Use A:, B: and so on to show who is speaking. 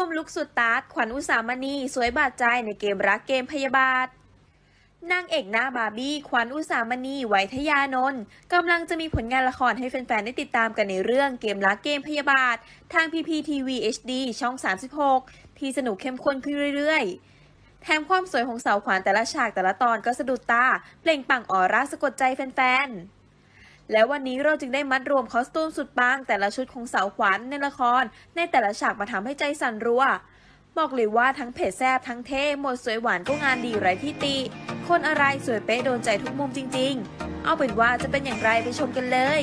A: วมลุกสุดตาร์ทขวัญอุสามณี สวยบาดใจในเกมรักเกมพยาบาทนางเอกหน้าบาร์บี้ ขวัญอุสามณีไวยทยานนท์กำลังจะมีผลงานละครให้แฟนๆ ได้ติดตามกันในเรื่องเกมรักเกมพยาบาท ทาง PPTV HD ช่อง 36 ที่สนุกเข้มข้นขึ้นเรื่อยๆ แถมความสวยของสาวขวัญแต่ละฉากแต่ละตอนก็สะดุดตา เปล่งปังออร่าสะกดใจแฟนๆ และวันนี้เราจึงได้มัดรวมคอสตูมสุดปังแต่ละชุดของสาวขวัญในละคร ในแต่ละฉากมาทำให้ใจสั่นรัว บอกเลยว่าทั้งเผ็ดแซบทั้งเท่หมดสวยหวานก็งานดีไร้ที่ติ คนอะไรสวยเป๊ะโดนใจทุกมุมจริง ๆ เอาเป็นว่าจะเป็นอย่างไรไปชมกันเลย